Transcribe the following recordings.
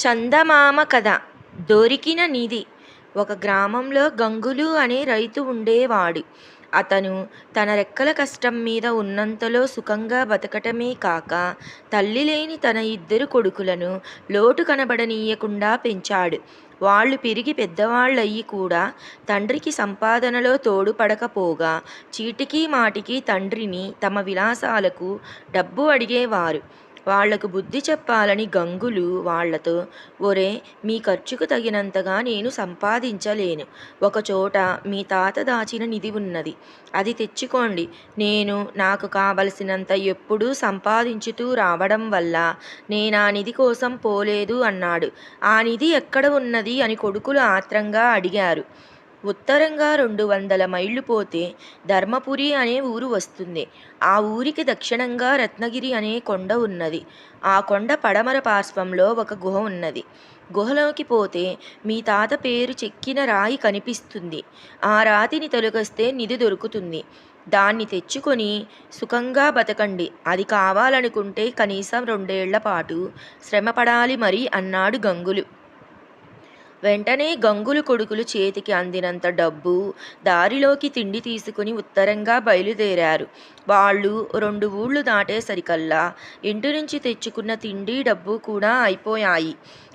చందమామ కథ. దొరికిన నిధి. ఒక గ్రామంలో గంగులు అనే రైతు ఉండేవాడు. అతను తన రెక్కల కష్టం మీద ఉన్నంతలో సుఖంగా బతకటమే కాక తల్లి లేని తన ఇద్దరు కొడుకులను లోటు కనబడనీయకుండా పెంచాడు. వాళ్ళు పెరిగి పెద్దవాళ్ళయ్యి కూడా తండ్రికి సంపాదనలో తోడుపడకపోగా చీటికి మాటికి తండ్రిని తమ విలాసాలకు డబ్బు అడిగేవారు. వాళ్ళకు బుద్ధి చెప్పాలని గంగులు వాళ్ళతో ఒరే మీ ఖర్చుకు తగినంతగా నేను సంపాదించలేను. ఒకచోట మీ తాత దాచిన నిధి ఉన్నది. అది తెచ్చుకోండి. నేను నాకు కావలసినంత ఎప్పుడూ సంపాదించుతూ రావడం వల్ల నేను ఆ నిధి కోసం పోలేదు అన్నాడు. ఆ నిధి ఎక్కడ ఉన్నది? అని కొడుకులు ఆత్రంగా అడిగారు. ఉత్తరంగా రెండు వందల మైళ్ళు పోతే ధర్మపురి అనే ఊరు వస్తుంది. ఆ ఊరికి దక్షిణంగా రత్నగిరి అనే కొండ ఉన్నది. ఆ కొండ పడమర పార్శ్వంలో ఒక గుహ ఉన్నది. గుహలోకి పోతే మీ తాత పేరు చెక్కిన రాయి కనిపిస్తుంది. ఆ రాతిని తొలగిస్తే నిధి దొరుకుతుంది. దాన్ని తెచ్చుకొని సుఖంగా బతకండి. అది కావాలనుకుంటే కనీసం రెండేళ్ళ పాటు శ్రమపడాలి మరి అన్నాడు గంగులు. వెంటనే గంగులు కొడుకులు చేతికి అందినంత డబ్బు దారిలోకి తిండి తీసుకుని ఉత్తరంగా బయలుదేరారు. వాళ్ళు రెండు ఊళ్ళు దాటేసరికల్లా ఇంటి నుంచి తెచ్చుకున్న తిండి డబ్బు కూడా అయిపోయాయి.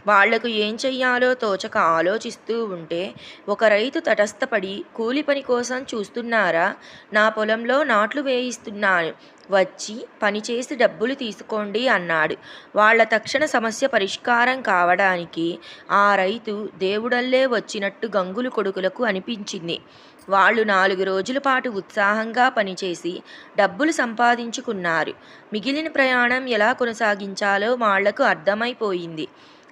వాళ్ళకు ఏం చెయ్యాలో తోచక ఆలోచిస్తూ ఉంటే ఒక రైతు తటస్థపడి కూలి పని కోసం చూస్తున్నారా? నా పొలంలో నాట్లు వేయిస్తున్నాను. వచ్చి పనిచేసి డబ్బులు తీసుకోండి అన్నాడు. వాళ్ళ తక్షణ సమస్య పరిష్కారం కావడానికి ఆ రైతు దేవుడల్లే వచ్చినట్టు గంగులు కొడుకులకు అనిపించింది. వాళ్ళు నాలుగు రోజుల పాటు ఉత్సాహంగా పనిచేసి డబ్బులు సంపాదించుకున్నారు. మిగిలిన ప్రయాణం ఎలా కొనసాగించాలో వాళ్ళకు అర్థమైపోయింది.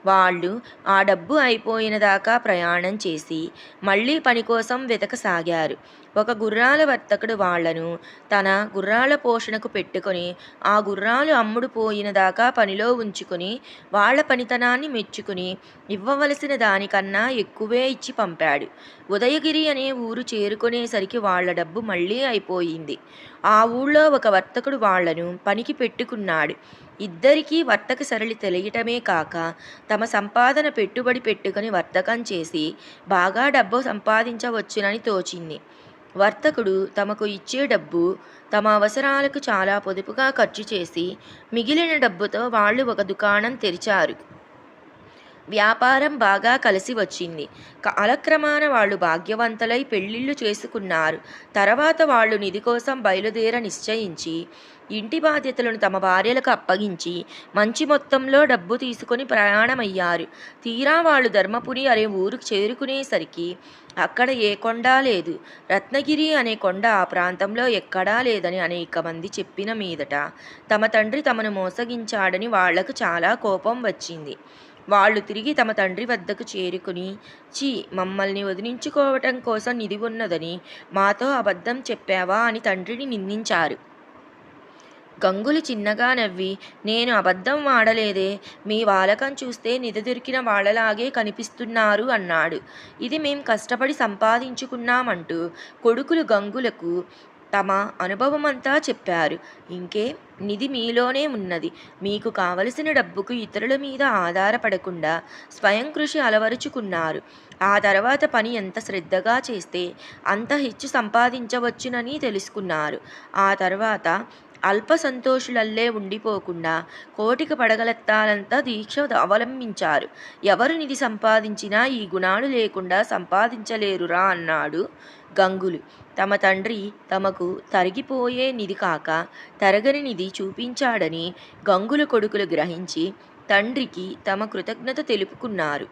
వాళ్ళు ఆ డబ్బు అయిపోయిన దాకా ప్రయాణం చేసి మళ్ళీ పని కోసం వెతకసాగారు. ఒక గుర్రాల వర్తకుడు వాళ్ళను తన గుర్రాల పోషణకు పెట్టుకొని ఆ గుర్రాలు అమ్ముడు పోయిన దాకా పనిలో ఉంచుకొని వాళ్ళ పనితనాన్ని మెచ్చుకుని ఇవ్వవలసిన దానికన్నా ఎక్కువే ఇచ్చి పంపాడు. ఉదయగిరి అనే ఊరు చేరుకునేసరికి వాళ్ళ డబ్బు మళ్ళీ అయిపోయింది. ఆ ఊళ్ళో ఒక వర్తకుడు వాళ్ళను పనికి పెట్టుకున్నాడు. ఇద్దరికీ వర్తక సరళి తెలియటమే కాక తమ సంపాదన పెట్టుబడి పెట్టుకుని వర్తకం చేసి బాగా డబ్బు సంపాదించవచ్చునని తోచింది. వర్తకుడు తమకు ఇచ్చే డబ్బు తమ అవసరాలకు చాలా పొదుపుగా ఖర్చు చేసి మిగిలిన డబ్బుతో వాళ్ళు ఒక దుకాణం తెరిచారు. వ్యాపారం బాగా కలిసి వచ్చింది. కాలక్రమాన వాళ్ళు భాగ్యవంతులై పెళ్ళిళ్ళు చేసుకున్నారు. తర్వాత వాళ్ళు నిధి కోసం బయలుదేర నిశ్చయించి ఇంటి బాధ్యతలను తమ భార్యలకు అప్పగించి మంచి మొత్తంలో డబ్బు తీసుకొని ప్రయాణమయ్యారు. తీరా వాళ్ళు ధర్మపురి అనే ఊరుకు చేరుకునేసరికి అక్కడ ఏ కొండ లేదు. రత్నగిరి అనే కొండ ఆ ప్రాంతంలో ఎక్కడా లేదని అనేక మంది చెప్పిన మీదట తమ తండ్రి తమను మోసగించాడని వాళ్ళకు చాలా కోపం వచ్చింది. వాళ్ళు తిరిగి తమ తండ్రి వద్దకు చేరుకుని చీ మమ్మల్ని వదిలించుకోవటం కోసం నిధి ఉన్నదని మాతో అబద్ధం చెప్పావా? అని తండ్రిని నిందించారు. గంగులు చిన్నగా నవ్వి నేను అబద్ధం వాడలేదే మీ వాలకం చూస్తే నిధి దొరికిన వాళ్ళలాగే కనిపిస్తున్నారు అన్నాడు. ఇది మేం కష్టపడి సంపాదించుకున్నామంటూ కొడుకులు గంగులకు తమ అనుభవమంతా చెప్పారు. ఇంకే నిధి మీలోనే ఉన్నది. మీకు కావలసిన డబ్బుకు ఇతరుల మీద ఆధారపడకుండా స్వయం కృషి అలవరుచుకున్నారు. ఆ తర్వాత పని ఎంత శ్రద్ధగా చేస్తే అంత హెచ్చు సంపాదించవచ్చునని తెలుసుకున్నారు. ఆ తర్వాత అల్ప సంతోషులల్లే ఉండిపోకుండా కోటికి పడగలెత్తాలంత దీక్ష అవలంబించారు. ఎవరు నిధి సంపాదించినా ఈ గుణాలు లేకుండా సంపాదించలేరురా అన్నాడు గంగులు. తమ తండ్రి తమకు తరిగిపోయే నిధి కాక తరగని నిధి చూపించాడని గంగుల కొడుకులు గ్రహించి తండ్రికి తమ కృతజ్ఞత తెలుపుకున్నారు.